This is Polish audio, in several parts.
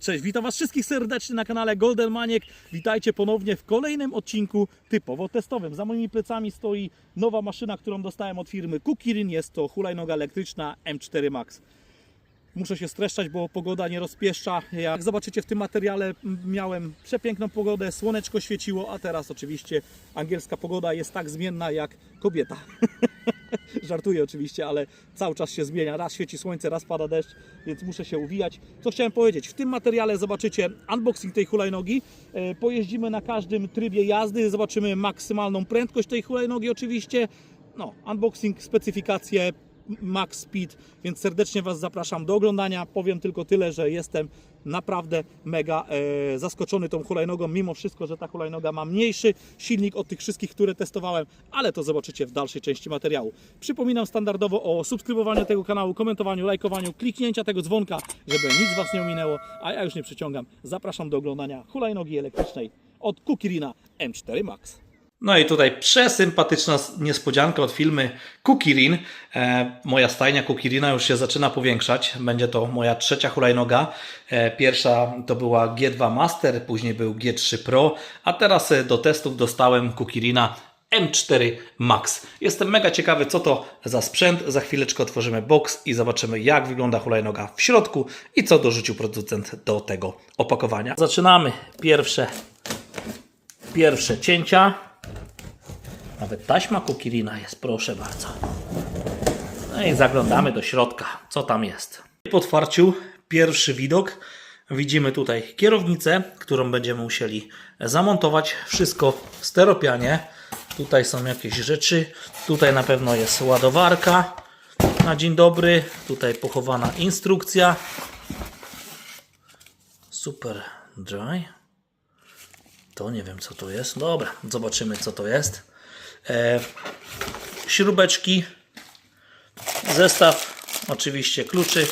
Cześć, witam Was wszystkich serdecznie na kanale Golden Maniek. Witajcie ponownie w kolejnym odcinku typowo testowym. Za moimi plecami stoi nowa maszyna, którą dostałem od firmy Kukirin. Jest to hulajnoga elektryczna M4 Max. Muszę się streszczać, bo pogoda nie rozpieszcza. Jak zobaczycie w tym materiale, miałem przepiękną pogodę, słoneczko świeciło, a teraz oczywiście angielska pogoda jest tak zmienna jak kobieta. Żartuję oczywiście, ale cały czas się zmienia. Raz świeci słońce, raz pada deszcz, więc muszę się uwijać. Co chciałem powiedzieć? W tym materiale zobaczycie unboxing tej hulajnogi. E, Pojeździmy na każdym trybie jazdy, zobaczymy maksymalną prędkość tej hulajnogi oczywiście. No, unboxing, specyfikacje, max speed, więc serdecznie Was zapraszam do oglądania. Powiem tylko tyle, że jestem naprawdę mega e, zaskoczony tą hulajnogą, mimo wszystko, że ta hulajnoga ma mniejszy silnik od tych wszystkich, które testowałem, ale to zobaczycie w dalszej części materiału. Przypominam standardowo o subskrybowaniu tego kanału, komentowaniu, lajkowaniu, kliknięcia tego dzwonka, żeby nic Was nie ominęło, a ja już nie przyciągam. Zapraszam do oglądania hulajnogi elektrycznej od Kukirina M4 Max. No i tutaj przesympatyczna niespodzianka od firmy Kukirin. E, moja stajnia Kukirina już się zaczyna powiększać. Będzie to moja trzecia hulajnoga. E, pierwsza to była G2 Master, później był G3 Pro, a teraz e, do testów dostałem Kukirina M4 Max. Jestem mega ciekawy, co to za sprzęt. Za chwileczkę otworzymy box i zobaczymy, jak wygląda hulajnoga w środku i co dorzucił producent do tego opakowania. Zaczynamy pierwsze, pierwsze cięcia. Nawet taśma Kukirina jest, proszę bardzo. No i zaglądamy do środka, co tam jest. Po otwarciu pierwszy widok. Widzimy tutaj kierownicę, którą będziemy musieli zamontować. Wszystko w steropianie. Tutaj są jakieś rzeczy. Tutaj na pewno jest ładowarka. Na dzień dobry. Tutaj pochowana instrukcja. Super dry. To nie wiem co to jest. Dobra, zobaczymy co to jest. E, śrubeczki, zestaw, oczywiście kluczy.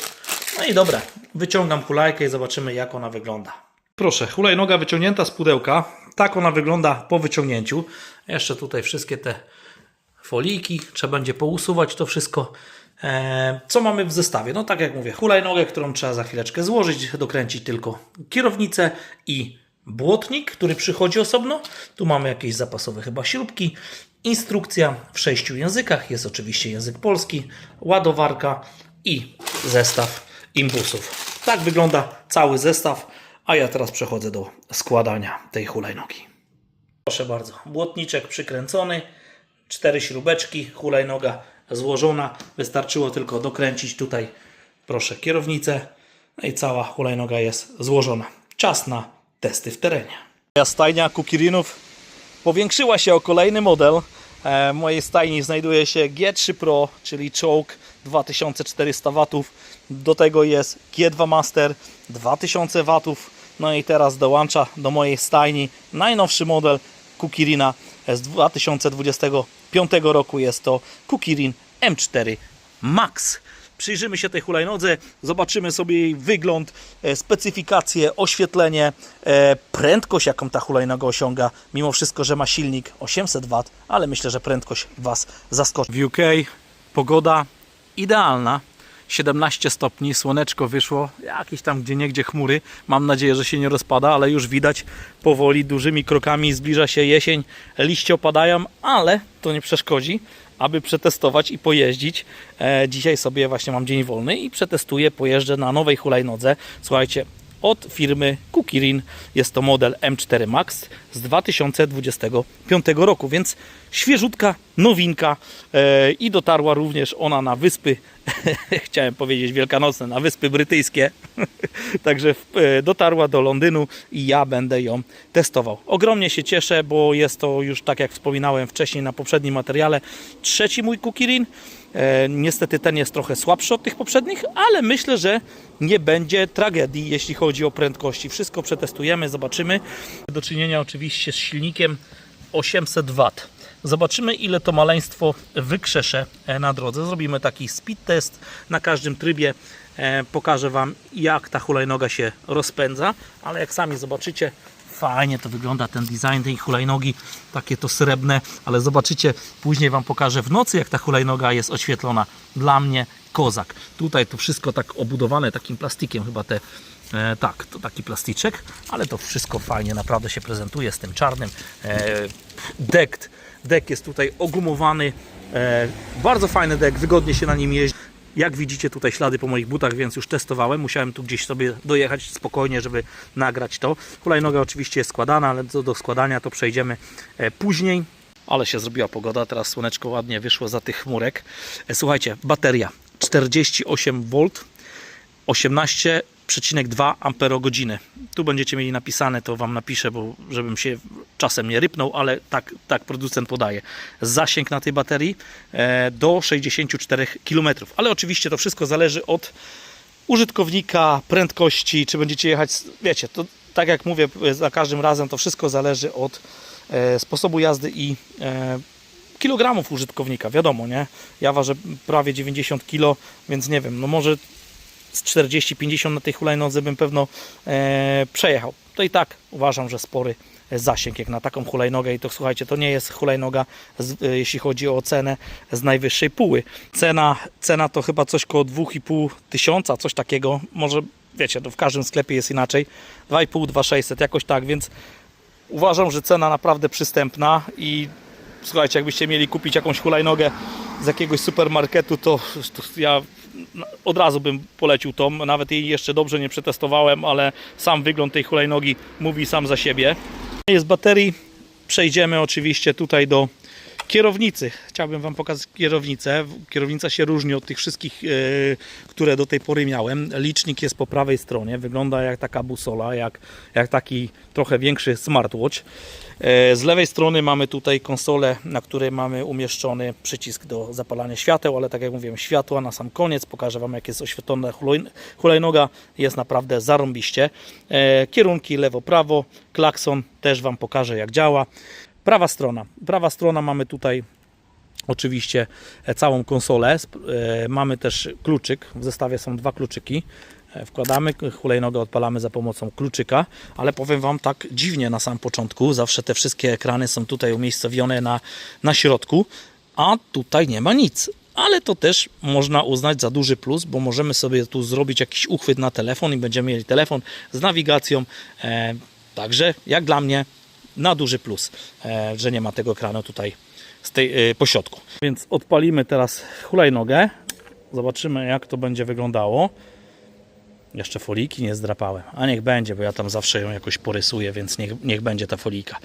No i dobra, wyciągam hulajkę i zobaczymy jak ona wygląda. Proszę, hulajnoga wyciągnięta z pudełka. Tak ona wygląda po wyciągnięciu. Jeszcze tutaj wszystkie te foliki, trzeba będzie pousuwać to wszystko. E, co mamy w zestawie? No tak jak mówię, hulajnogę, którą trzeba za chwileczkę złożyć, dokręcić tylko kierownicę i błotnik, który przychodzi osobno. Tu mamy jakieś zapasowe chyba śrubki. Instrukcja w sześciu językach. Jest oczywiście język polski, ładowarka i zestaw imbusów. Tak wygląda cały zestaw, a ja teraz przechodzę do składania tej hulajnogi. Proszę bardzo, błotniczek przykręcony, cztery śrubeczki, hulajnoga złożona. Wystarczyło tylko dokręcić tutaj, proszę, kierownicę. No i cała hulajnoga jest złożona. Czas na testy w terenie. Moja stajnia Kukirinów powiększyła się o kolejny model. E, W mojej stajni znajduje się G3 Pro, czyli czołg 2400 W. Do tego jest G2 Master 2000 W. No i teraz dołącza do mojej stajni najnowszy model Kukirina z 2025 roku. Jest to Kukirin M4 Max. Przyjrzymy się tej hulajnodze, zobaczymy sobie jej wygląd, e, specyfikację, oświetlenie, e, prędkość, jaką ta hulajnoga osiąga. Mimo wszystko, że ma silnik 800 W, ale myślę, że prędkość Was zaskoczy. W UK pogoda idealna. 17 stopni, słoneczko wyszło, jakieś tam gdzie niegdzie chmury. Mam nadzieję, że się nie rozpada, ale już widać powoli, dużymi krokami zbliża się jesień. Liście opadają, ale to nie przeszkodzi, aby przetestować i pojeździć. E, dzisiaj sobie właśnie mam dzień wolny i przetestuję, pojeżdżę na nowej hulajnodze. Słuchajcie, od firmy Kukirin. Jest to model M4 Max z 2025 roku, więc świeżutka, nowinka e, i dotarła również ona na wyspy, chciałem powiedzieć wielkanocne, na wyspy brytyjskie. Także e, dotarła do Londynu i ja będę ją testował. Ogromnie się cieszę, bo jest to już tak jak wspominałem wcześniej na poprzednim materiale, trzeci mój Kukirin. E, niestety ten jest trochę słabszy od tych poprzednich, ale myślę, że nie będzie tragedii, jeśli chodzi o prędkości. Wszystko przetestujemy, zobaczymy. Do czynienia oczywiście z silnikiem 800 W. Zobaczymy, ile to maleństwo wykrzesze e, na drodze. Zrobimy taki speed test na każdym trybie. E, Pokażę Wam, jak ta hulajnoga się rozpędza, ale jak sami zobaczycie, fajnie to wygląda ten design tej hulajnogi, takie to srebrne, ale zobaczycie, później Wam pokażę w nocy, jak ta hulajnoga jest oświetlona. Dla mnie kozak. Tutaj to wszystko tak obudowane takim plastikiem, chyba te E, tak, to taki plastyczek, ale to wszystko fajnie naprawdę się prezentuje z tym czarnym. E, dek, dek jest tutaj ogumowany. E, bardzo fajny dek, wygodnie się na nim jeździ. Jak widzicie tutaj ślady po moich butach, więc już testowałem. Musiałem tu gdzieś sobie dojechać spokojnie, żeby nagrać to. Hulajnoga oczywiście jest składana, ale do, do składania to przejdziemy e, później. Ale się zrobiła pogoda, teraz słoneczko ładnie wyszło za tych chmurek. E, Słuchajcie, bateria 48V, 18,2 amperogodziny. Tu będziecie mieli napisane, to Wam napiszę, bo żebym się czasem nie rypnął, ale tak, tak producent podaje. Zasięg na tej baterii e, do 64 km. Ale oczywiście to wszystko zależy od użytkownika, prędkości, czy będziecie jechać, wiecie, to tak jak mówię za każdym razem, to wszystko zależy od e, sposobu jazdy i e, kilogramów użytkownika, wiadomo, nie? Ja ważę prawie 90 kg, więc nie wiem, no może z 40-50 na tej hulajnodze bym pewno e, przejechał. To i tak uważam, że spory zasięg jak na taką hulajnogę i to słuchajcie, to nie jest hulajnoga, z, e, jeśli chodzi o cenę z najwyższej póły. Cena, cena to chyba coś koło 2,5 tysiąca, coś takiego, może wiecie, to w każdym sklepie jest inaczej, 2,5, 2,600, jakoś tak, więc uważam, że cena naprawdę przystępna i słuchajcie, jakbyście mieli kupić jakąś hulajnogę z jakiegoś supermarketu, to, to ja od razu bym polecił tą. Nawet jej jeszcze dobrze nie przetestowałem, ale sam wygląd tej hulajnogi mówi sam za siebie. Jest baterii. Przejdziemy oczywiście tutaj do kierownicy. Chciałbym Wam pokazać kierownicę. Kierownica się różni od tych wszystkich, e, które do tej pory miałem. Licznik jest po prawej stronie. Wygląda jak taka busola, jak, jak taki trochę większy smartwatch. E, Z lewej strony mamy tutaj konsolę, na której mamy umieszczony przycisk do zapalania świateł, ale tak jak mówiłem, światła na sam koniec. Pokażę Wam, jak jest oświetlona hulaj- hulajnoga. Jest naprawdę zarąbiście. E, Kierunki lewo-prawo, klakson też Wam pokażę, jak działa. Prawa strona. Prawa strona mamy tutaj oczywiście e, całą konsolę. E, Mamy też kluczyk. W zestawie są dwa kluczyki. E, Wkładamy, hulajnogę odpalamy za pomocą kluczyka, ale powiem Wam tak dziwnie na samym początku. Zawsze te wszystkie ekrany są tutaj umiejscowione na, na środku, a tutaj nie ma nic. Ale to też można uznać za duży plus, bo możemy sobie tu zrobić jakiś uchwyt na telefon i będziemy mieli telefon z nawigacją. Także jak dla mnie na duży plus, e, że nie ma tego ekranu tutaj z tej, e. Więc odpalimy teraz hulajnogę. Zobaczymy jak to będzie wyglądało. Jeszcze foliki nie zdrapałem. A niech będzie, bo ja tam zawsze ją jakoś porysuję, więc niech, niech będzie ta folika.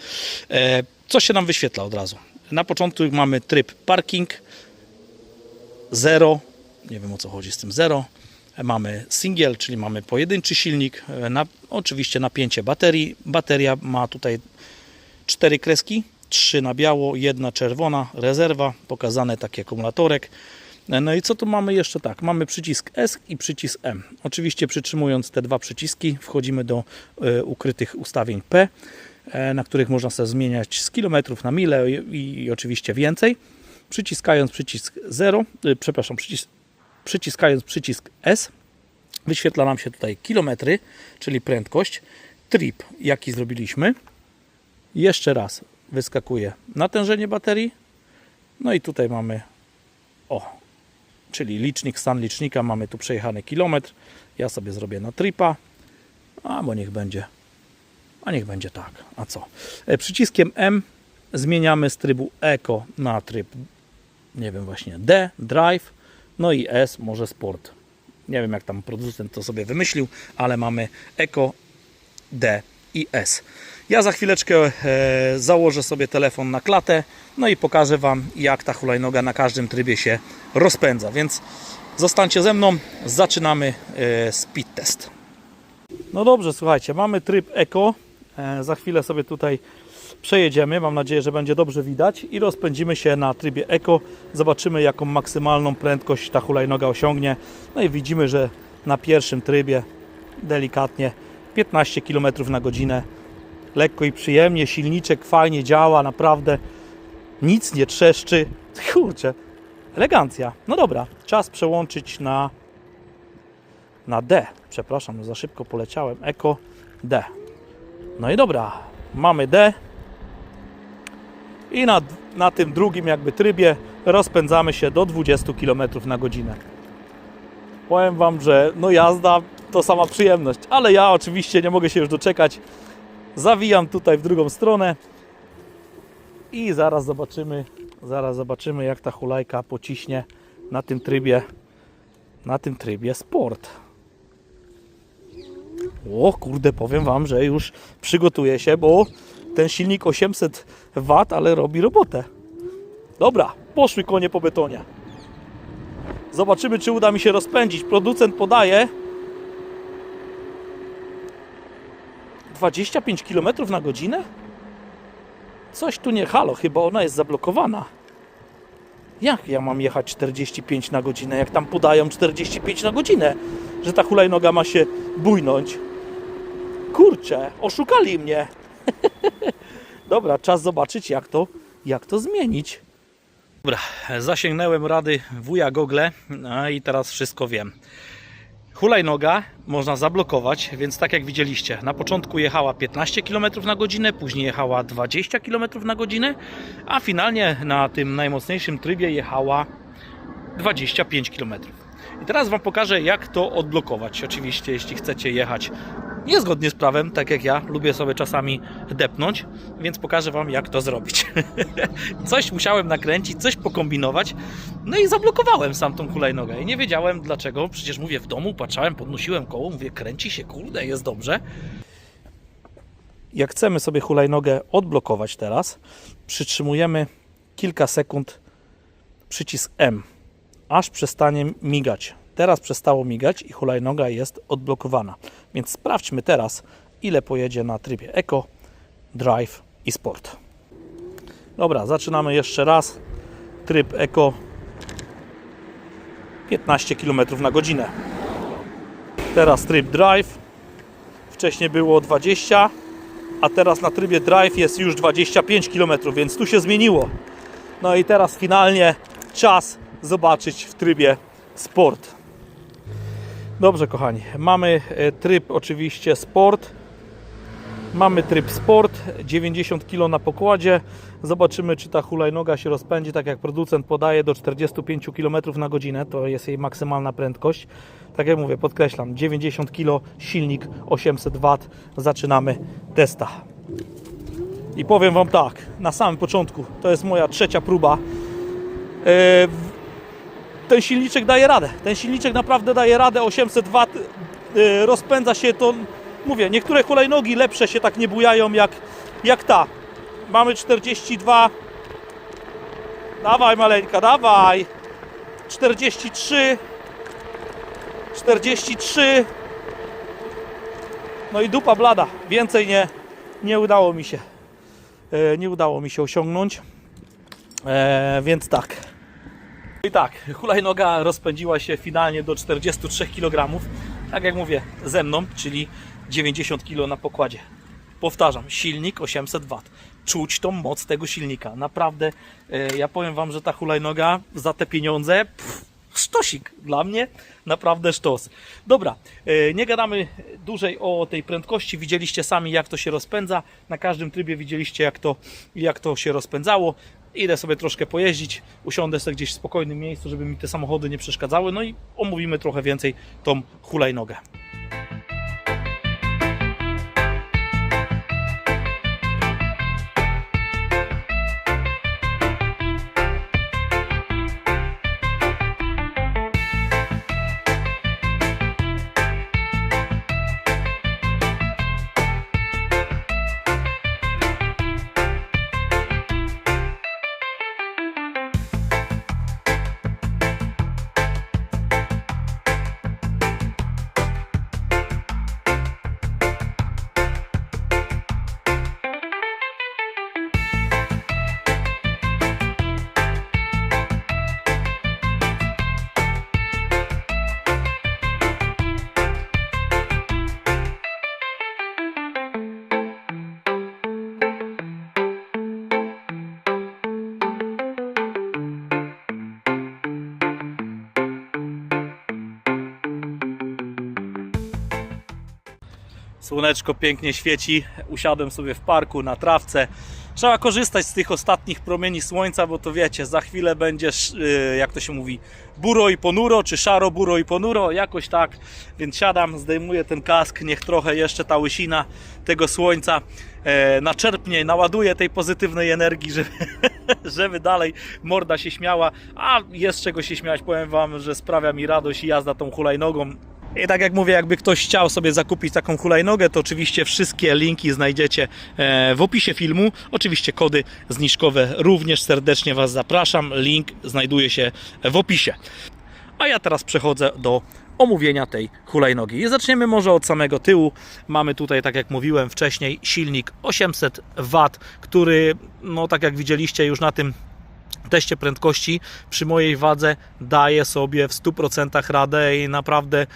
E, co się nam wyświetla od razu? Na początku mamy tryb parking, 0, nie wiem o co chodzi z tym 0. Mamy single, czyli mamy pojedynczy silnik, na, oczywiście napięcie baterii. Bateria ma tutaj cztery kreski, trzy na biało, jedna czerwona, rezerwa, pokazane taki akumulatorek. No i co tu mamy jeszcze? Tak, mamy przycisk S i przycisk M. Oczywiście przytrzymując te dwa przyciski wchodzimy do e, ukrytych ustawień P, e, na których można sobie zmieniać z kilometrów na mile i, oczywiście więcej. Przyciskając przycisk 0, e, przepraszam, przycisk, przyciskając przycisk S wyświetla nam się tutaj kilometry, czyli prędkość, trip jaki zrobiliśmy. Jeszcze raz wyskakuje natężenie baterii. No i tutaj mamy o, czyli licznik, stan licznika. Mamy tu przejechany kilometr. Ja sobie zrobię na tripa. A bo niech będzie. A niech będzie tak. A co? E, Przyciskiem M zmieniamy z trybu Eco na tryb nie wiem właśnie D, Drive. No i S może Sport. Nie wiem jak tam producent to sobie wymyślił, ale mamy Eco, D i S. Ja za chwileczkę e, założę sobie telefon na klatę, no i pokażę Wam, jak ta hulajnoga na każdym trybie się rozpędza. Więc zostańcie ze mną, zaczynamy e, speed test. No dobrze, słuchajcie, mamy tryb Eco. E, za chwilę sobie tutaj przejedziemy. Mam nadzieję, że będzie dobrze widać i rozpędzimy się na trybie Eco. Zobaczymy, jaką maksymalną prędkość ta hulajnoga osiągnie. No i widzimy, że na pierwszym trybie delikatnie 15 km na godzinę. Lekko i przyjemnie, silniczek fajnie działa, naprawdę nic nie trzeszczy. Kurczę, elegancja. No dobra, czas przełączyć na na D. Przepraszam, za szybko poleciałem. Eko D. No i dobra, mamy D. I na, na tym drugim jakby trybie rozpędzamy się do 20 km na godzinę. Powiem Wam, że no jazda to sama przyjemność. Ale ja oczywiście nie mogę się już doczekać. Zawijam tutaj w drugą stronę i zaraz zobaczymy, zaraz zobaczymy jak ta hulajka pociśnie na tym trybie, na tym trybie sport. O kurde, powiem Wam, że już przygotuję się, bo ten silnik 800 W, ale robi robotę. Dobra, poszły konie po betonie. Zobaczymy, czy uda mi się rozpędzić. Producent podaje 25 km na godzinę? Coś tu nie halo, chyba ona jest zablokowana. Jak ja mam jechać 45 na godzinę, jak tam podają 45 na godzinę, że ta hulajnoga ma się bujnąć? Kurczę, oszukali mnie. Dobra, czas zobaczyć jak to, jak to zmienić. Dobra, zasięgnąłem rady wuja Gogle no i teraz wszystko wiem. Hulajnoga można zablokować, więc tak jak widzieliście, na początku jechała 15 km na godzinę, później jechała 20 km na godzinę, a finalnie na tym najmocniejszym trybie jechała 25 km. I teraz Wam pokażę, jak to odblokować. Oczywiście, jeśli chcecie jechać niezgodnie z prawem, tak jak ja, lubię sobie czasami depnąć, więc pokażę Wam, jak to zrobić. coś musiałem nakręcić, coś pokombinować, no i zablokowałem sam tą hulajnogę. I nie wiedziałem dlaczego, przecież mówię w domu, patrzałem, podnosiłem koło, mówię, kręci się, kurde, jest dobrze. Jak chcemy sobie hulajnogę odblokować teraz, przytrzymujemy kilka sekund przycisk M aż przestanie migać. Teraz przestało migać i hulajnoga jest odblokowana. Więc sprawdźmy teraz, ile pojedzie na trybie Eco, Drive i Sport. Dobra, zaczynamy jeszcze raz. Tryb Eco 15 km na godzinę. Teraz tryb Drive. Wcześniej było 20, a teraz na trybie Drive jest już 25 km, więc tu się zmieniło. No i teraz finalnie czas zobaczyć w trybie sport. Dobrze, kochani, mamy e, tryb oczywiście sport. Mamy tryb sport, 90 kg na pokładzie. Zobaczymy, czy ta hulajnoga się rozpędzi, tak jak producent podaje, do 45 km na godzinę. To jest jej maksymalna prędkość. Tak jak mówię, podkreślam, 90 kg, silnik 800 W. Zaczynamy testa. I powiem Wam tak, na samym początku, to jest moja trzecia próba. E, ten silniczek daje radę. Ten silniczek naprawdę daje radę. 800 W y, rozpędza się to. Mówię, niektóre hulajnogi lepsze się tak nie bujają jak, jak ta. Mamy 42. Dawaj maleńka, dawaj. 43. 43. No i dupa blada. Więcej nie, nie udało mi się. E, Nie udało mi się osiągnąć. E, więc tak. I tak, hulajnoga rozpędziła się finalnie do 43 kg. Tak jak mówię, ze mną, czyli 90 kg na pokładzie. Powtarzam, silnik 800 W. Czuć tą moc tego silnika. Naprawdę, e, ja powiem Wam, że ta hulajnoga za te pieniądze, pff, sztosik dla mnie, naprawdę sztos. Dobra, e, nie gadamy dłużej o tej prędkości. Widzieliście sami, jak to się rozpędza. Na każdym trybie widzieliście, jak to, jak to się rozpędzało. Idę sobie troszkę pojeździć, usiądę sobie gdzieś w spokojnym miejscu, żeby mi te samochody nie przeszkadzały. No i omówimy trochę więcej tą hulajnogę. Słoneczko pięknie świeci. Usiadłem sobie w parku na trawce. Trzeba korzystać z tych ostatnich promieni słońca, bo to wiecie, za chwilę będziesz, yy, jak to się mówi, buro i ponuro, czy szaro, buro i ponuro, jakoś tak. Więc siadam, zdejmuję ten kask, niech trochę jeszcze ta łysina tego słońca e, naczerpnie, naładuje tej pozytywnej energii, żeby, żeby dalej morda się śmiała. A jest czego się śmiać, powiem Wam, że sprawia mi radość jazda tą hulajnogą. I tak jak mówię, jakby ktoś chciał sobie zakupić taką hulajnogę, to oczywiście wszystkie linki znajdziecie e, w opisie filmu. Oczywiście kody zniżkowe również serdecznie Was zapraszam. Link znajduje się w opisie. A ja teraz przechodzę do omówienia tej hulajnogi. I zaczniemy może od samego tyłu. Mamy tutaj, tak jak mówiłem wcześniej, silnik 800 W, który, no tak jak widzieliście już na tym teście prędkości przy mojej wadze daje sobie w 100% radę i naprawdę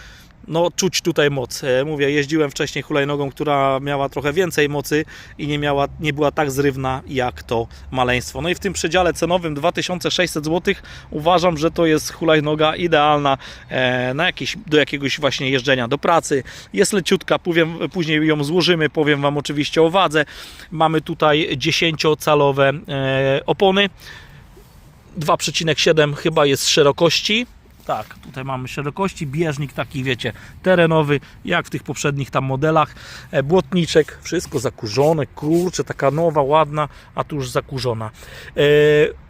no, czuć tutaj moc. E, Mówię, jeździłem wcześniej hulajnogą, która miała trochę więcej mocy i nie, miała, nie była tak zrywna jak to maleństwo. No i w tym przedziale cenowym 2600 zł uważam, że to jest hulajnoga idealna e, na jakieś, do jakiegoś właśnie jeżdżenia do pracy. Jest leciutka, powiem, później ją złożymy, powiem Wam oczywiście o wadze. Mamy tutaj 10-calowe e, opony. 2,7 chyba jest szerokości. Tak, tutaj mamy szerokości, bieżnik taki, wiecie, terenowy, jak w tych poprzednich tam modelach. E, Błotniczek, wszystko zakurzone, kurczę, taka nowa, ładna, a tu już zakurzona. E,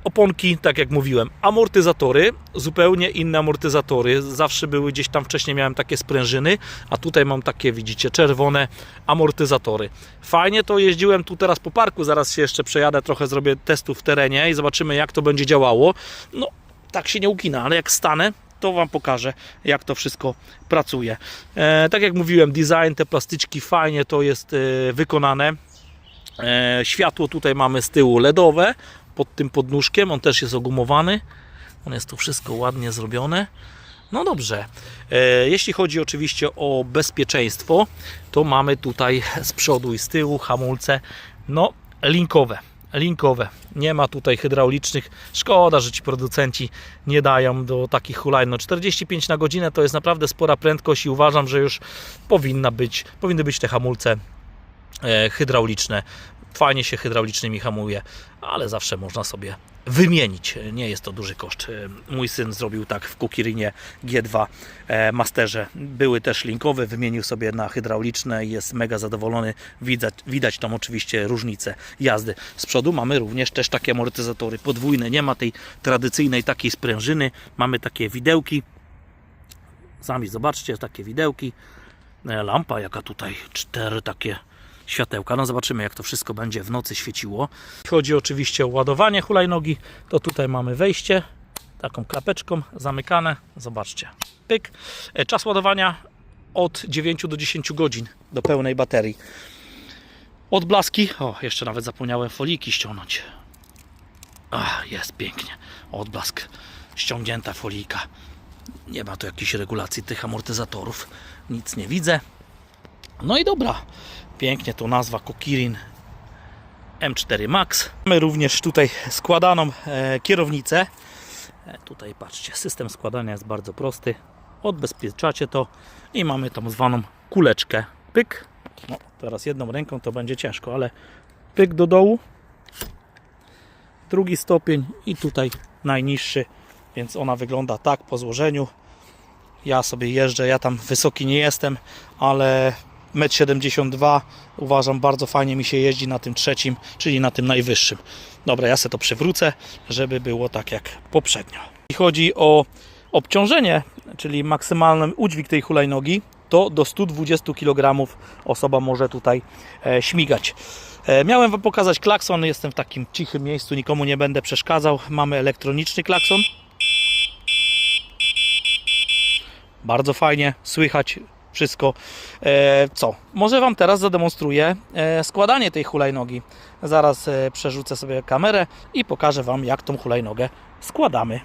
oponki, tak jak mówiłem, amortyzatory, zupełnie inne amortyzatory. Zawsze były gdzieś tam wcześniej miałem takie sprężyny, a tutaj mam takie, widzicie, czerwone amortyzatory. Fajnie to jeździłem tu teraz po parku, zaraz się jeszcze przejadę, trochę zrobię testów w terenie i zobaczymy jak to będzie działało. No, tak się nie ukina, ale jak stanę, to Wam pokażę, jak to wszystko pracuje. E, tak jak mówiłem, design, te plastyczki fajnie to jest e, wykonane. E, światło tutaj mamy z tyłu LEDowe pod tym podnóżkiem, on też jest ogumowany. On jest to wszystko ładnie zrobione. No dobrze. E, jeśli chodzi oczywiście o bezpieczeństwo, to mamy tutaj z przodu i z tyłu hamulce no linkowe. Linkowe. Nie ma tutaj hydraulicznych. Szkoda, że ci producenci nie dają do takich hulajn. No 45 na godzinę to jest naprawdę spora prędkość i uważam, że już powinna być, powinny być te hamulce e, hydrauliczne. Fajnie się hydraulicznymi hamuje, ale zawsze można sobie wymienić. Nie jest to duży koszt. Mój syn zrobił tak w Kukirinie G2 e, Masterze. Były też linkowe, wymienił sobie na hydrauliczne i jest mega zadowolony. Widać, widać tam oczywiście różnicę jazdy. Z przodu mamy również też takie amortyzatory podwójne. Nie ma tej tradycyjnej takiej sprężyny. Mamy takie widełki. Sami zobaczcie, takie widełki. E, Lampa jaka tutaj, cztery takie światełka. No zobaczymy jak to wszystko będzie w nocy świeciło. Chodzi oczywiście o ładowanie hulajnogi, to tutaj mamy wejście taką klapeczką zamykane. Zobaczcie. Pyk. E, Czas ładowania od 9 do 10 godzin do pełnej baterii. Odblaski. O, jeszcze nawet zapomniałem foliki ściągnąć. Ach, jest pięknie. Odblask. Ściągnięta folika. Nie ma tu jakiejś regulacji tych amortyzatorów. Nic nie widzę. No i dobra. Pięknie to nazwa Kokirin M4 Max. Mamy również tutaj składaną e, kierownicę. E, tutaj patrzcie, system składania jest bardzo prosty. Odbezpieczacie to i mamy tą zwaną kuleczkę. Pyk. No, teraz jedną ręką to będzie ciężko, ale pyk do dołu. Drugi stopień i tutaj najniższy, więc ona wygląda tak po złożeniu. Ja sobie jeżdżę, ja tam wysoki nie jestem, ale 1,72 m uważam bardzo fajnie mi się jeździ na tym trzecim, czyli na tym najwyższym. Dobra, ja sobie to przywrócę, żeby było tak jak poprzednio. Jeśli chodzi o obciążenie, czyli maksymalny udźwig tej hulajnogi, to do 120 kg osoba może tutaj e, śmigać. E, miałem Wam pokazać klakson, jestem w takim cichym miejscu, nikomu nie będę przeszkadzał. Mamy elektroniczny klakson. Bardzo fajnie, słychać wszystko. E, co? Może Wam teraz zademonstruję e, składanie tej hulajnogi. Zaraz e, przerzucę sobie kamerę i pokażę Wam, jak tą hulajnogę składamy.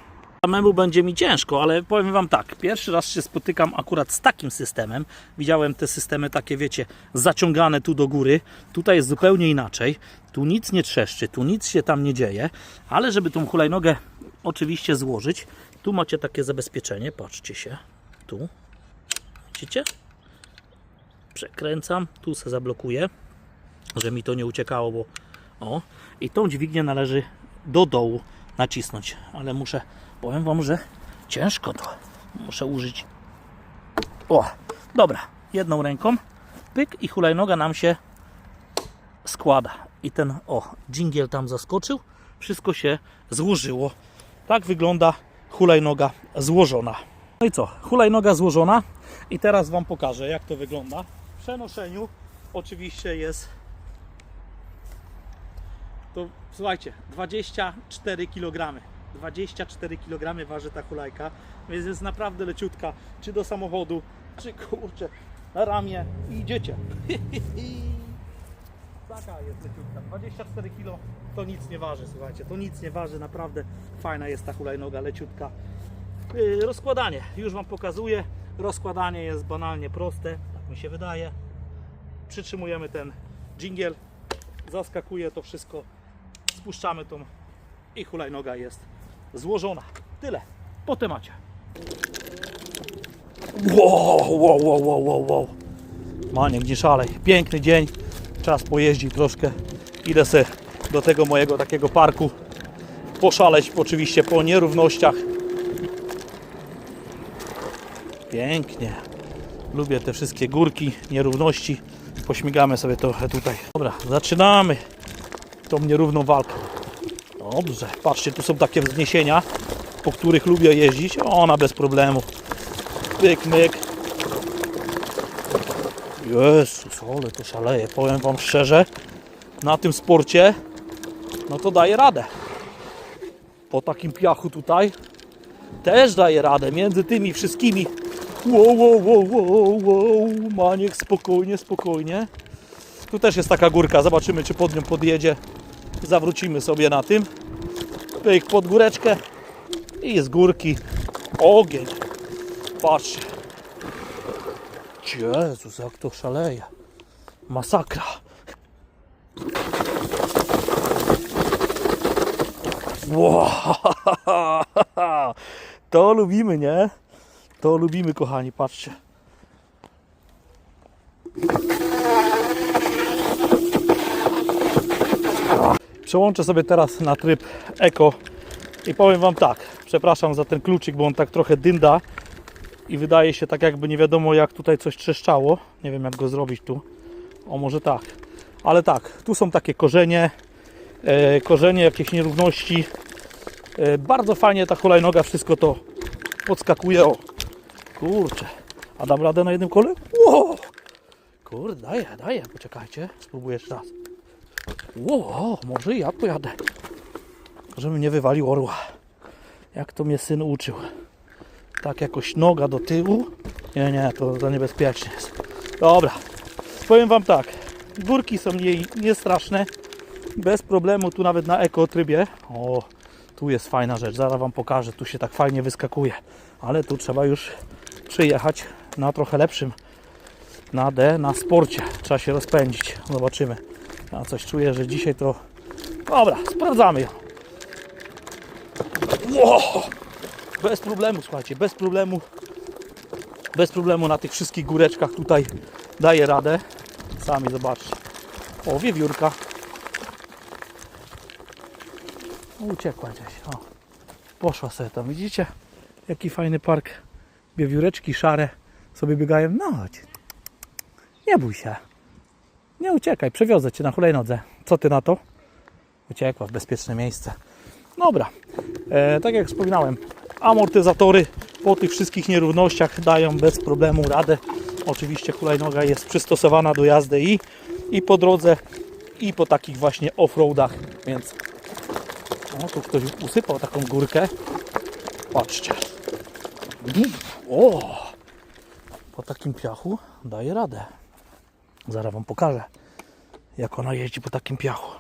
Samemu będzie mi ciężko, ale powiem Wam tak, pierwszy raz się spotykam akurat z takim systemem. Widziałem te systemy takie, wiecie, zaciągane tu do góry. Tutaj jest zupełnie inaczej. Tu nic nie trzeszczy, tu nic się tam nie dzieje, ale żeby tą hulajnogę oczywiście złożyć, tu macie takie zabezpieczenie, patrzcie się, tu, widzicie? Przekręcam, tu se zablokuję, że mi to nie uciekało, bo O, i tą dźwignię należy do dołu nacisnąć, ale muszę, powiem Wam, że ciężko to. Muszę użyć. O, dobra, jedną ręką, pyk i hulajnoga nam się składa. I ten, o, dżingiel tam zaskoczył, wszystko się złożyło. Tak wygląda hulajnoga złożona. No i co? Hulajnoga złożona i teraz Wam pokażę jak to wygląda. Przenoszeniu oczywiście jest to słuchajcie, 24 kg. 24 kg waży ta hulajka, więc jest naprawdę leciutka, czy do samochodu, czy kurczę, na ramię i idziecie. Taka jest leciutka. 24 kg to nic nie waży, słuchajcie, to nic nie waży, naprawdę fajna jest ta hulajnoga, leciutka. Yy, Rozkładanie, już Wam pokazuję. Rozkładanie jest banalnie proste, mi się wydaje. Przytrzymujemy ten dżingiel, zaskakuje to wszystko, spuszczamy tą i hulajnoga jest złożona. Tyle po temacie. Wow, wow, wow, wow, wow, wow. Maniek, nie szalej. Piękny dzień. Czas pojeździć troszkę. Idę se do tego mojego takiego parku poszaleć oczywiście po nierównościach. Pięknie. Lubię te wszystkie górki, nierówności. Pośmigamy sobie trochę tutaj. Dobra, zaczynamy tą nierówną walkę. Dobrze, patrzcie, tu są takie wzniesienia, po których lubię jeździć. Ona bez problemu. Myk, myk. Jezus, ale to szaleje. Powiem Wam szczerze, na tym sporcie, no to daje radę. Po takim piachu tutaj też daje radę. Między tymi wszystkimi. Wow, wow, wow, wow, wow. Maniek, spokojnie, spokojnie. Tu też jest taka górka. Zobaczymy, czy pod nią podjedzie. Zawrócimy sobie na tym. Pyk pod góreczkę. I z górki ogień. Patrzcie. Jezus, jak to szaleje. Masakra. Wow. To lubimy, nie? To lubimy, kochani, patrzcie. Przełączę sobie teraz na tryb Eko i powiem Wam tak, przepraszam za ten kluczyk, bo on tak trochę dynda i wydaje się tak jakby nie wiadomo jak tutaj coś trzeszczało. Nie wiem jak go zrobić tu. O może tak. Ale tak, tu są takie korzenie, e, korzenie, jakieś nierówności. E, bardzo fajnie ta hulajnoga wszystko to podskakuje. O, kurczę. A dam radę na jednym kole? Wow! Kurde, daję, daję. Poczekajcie, spróbuję jeszcze raz. Wow, może ja pojadę. Żebym nie wywalił orła. Jak to mnie syn uczył. Tak jakoś noga do tyłu. Nie, nie, to za niebezpiecznie jest. Dobra, powiem Wam tak. Górki są jej niestraszne. Bez problemu, tu nawet na eko trybie. O, tu jest fajna rzecz. Zaraz Wam pokażę. Tu się tak fajnie wyskakuje. Ale tu trzeba już przyjechać na trochę lepszym. Na D, na sporcie. Trzeba się rozpędzić. Zobaczymy. Ja coś czuję, że dzisiaj to... Dobra, sprawdzamy ją. Wow! Bez problemu, słuchajcie, bez problemu. Bez problemu na tych wszystkich góreczkach tutaj daje radę. Sami zobaczcie. O, wiewiórka. Uciekła gdzieś. O. Poszła sobie tam, widzicie? Jaki fajny park. Wiewióreczki szare sobie biegają. No chodź. Nie bój się. Nie uciekaj, przewiozę cię na hulajnodze. Co ty na to? Uciekła w bezpieczne miejsce. Dobra, e, tak jak wspominałem, amortyzatory po tych wszystkich nierównościach dają bez problemu radę. Oczywiście hulajnoga jest przystosowana do jazdy i, i po drodze, i po takich właśnie offroadach, więc o, tu ktoś usypał taką górkę. Patrzcie. O! Po takim piachu daje radę. Zaraz Wam pokażę, jak ona jeździ po takim piachu.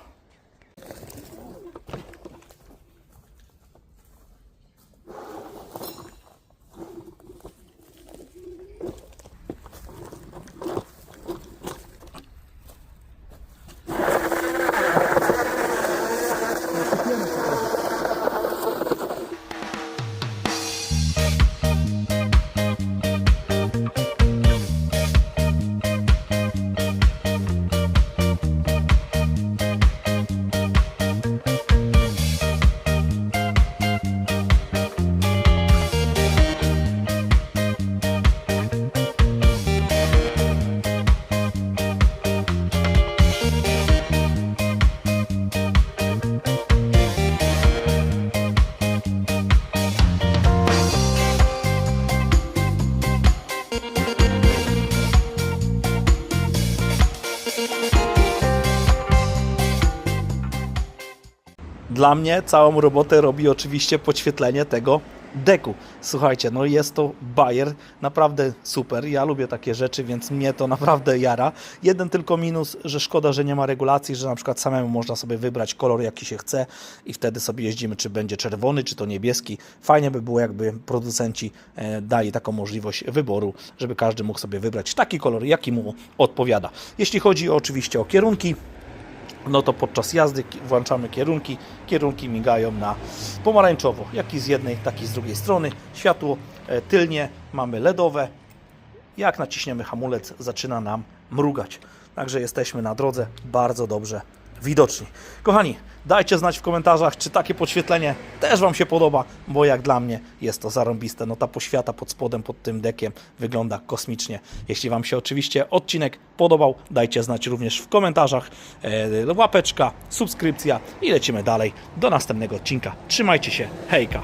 Dla mnie całą robotę robi oczywiście podświetlenie tego deku. Słuchajcie, no jest to Bayer, naprawdę super. Ja lubię takie rzeczy, więc mnie to naprawdę jara. Jeden tylko minus, że szkoda, że nie ma regulacji, że na przykład samemu można sobie wybrać kolor jaki się chce i wtedy sobie jeździmy, czy będzie czerwony, czy to niebieski. Fajnie by było, jakby producenci e, dali taką możliwość wyboru, żeby każdy mógł sobie wybrać taki kolor, jaki mu odpowiada. Jeśli chodzi oczywiście o kierunki, no to podczas jazdy włączamy kierunki. Kierunki migają na pomarańczowo, jak i z jednej, tak i z drugiej strony. Światło e, tylnie mamy LEDowe. Jak naciśniemy hamulec, zaczyna nam mrugać. Także jesteśmy na drodze bardzo dobrze widoczni. Kochani, dajcie znać w komentarzach, czy takie podświetlenie też Wam się podoba, bo jak dla mnie jest to zarąbiste. No ta poświata pod spodem, pod tym dekiem wygląda kosmicznie. Jeśli Wam się oczywiście odcinek podobał, dajcie znać również w komentarzach. E, łapeczka, subskrypcja i lecimy dalej do następnego odcinka. Trzymajcie się, hejka!